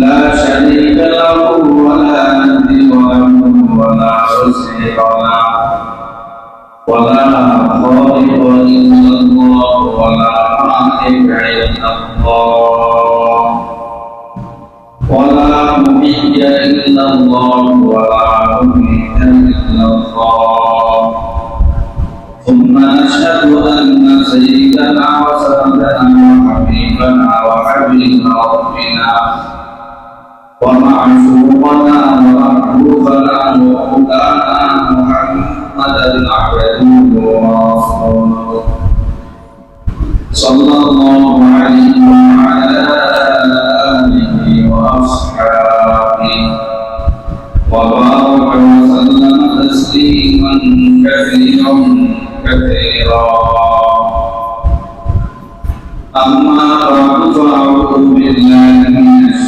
لا شريك له ولا ند له ولا وزير له ولا خالق إلا الله ولا رازق إلا الله ولا محيي إلا الله ولا مميت إلا الله. ثم نشهد أن سيدنا وسندنا وحبيبنا وحبيب ربنا ومعشوقنا ومحبوبنا ومولانا محمدا عبده ورسوله صلى الله عليه وعلى آله وأصحابه وبارك وسلم تسليما كثيرا كثيرا أما بعد فأعوذ بالله من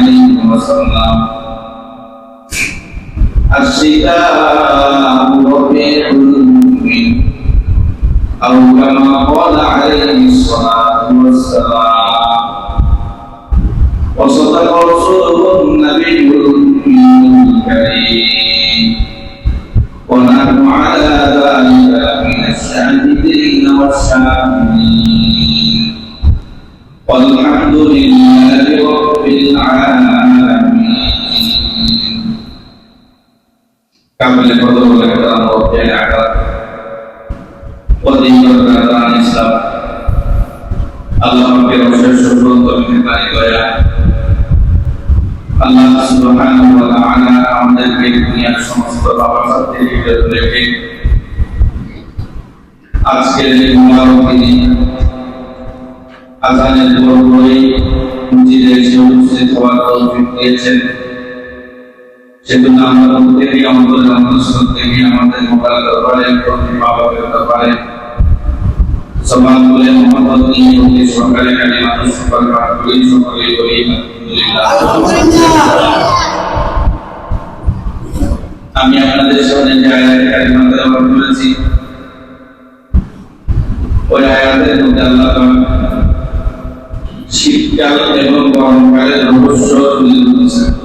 عليه وسلم الشتاء ربيع المؤمن أو كما قال عليه الصلاة والسلام وصدق رسوله النبي الأمي الكريم ونحن على ذلك من الشاهدين والشاهدين والحمد لله رب العالمين كمل فضل الكلام وبيعك ودين الكلام الإسلام اللهم بك شكر ومحبان দয়া আল্লাহ সুবহানাহু ওয়া তাআলা আমাদেরকে দুনিয়ার সমস্ত বাবার থেকে বিরত রেখে আজকের এই মুবারক দিনে আজানের পর পরেই মসজিদে এসে উপস্থিত হওয়ার তৌফিক দিয়েছেন। সেজন্য আমরা প্রত্যেকে আমাদের অন্তঃস্থল থেকে আমাদের মোবাইল দরবারে প্রতি বাবাকে দরবারে সবার বলে মোহাম্মদ নিয়ে অতি কাজে মানুষ সকাল পাঠ করি সকলে করি আমি আপনাদের সামনে যে আয়াতের কালিমা তেলাওয়াত করেছি, ওই আয়াতের মধ্যে আল্লাহ শীতকাল এবং গরমকালের রহস্য তুলে ধরেছেন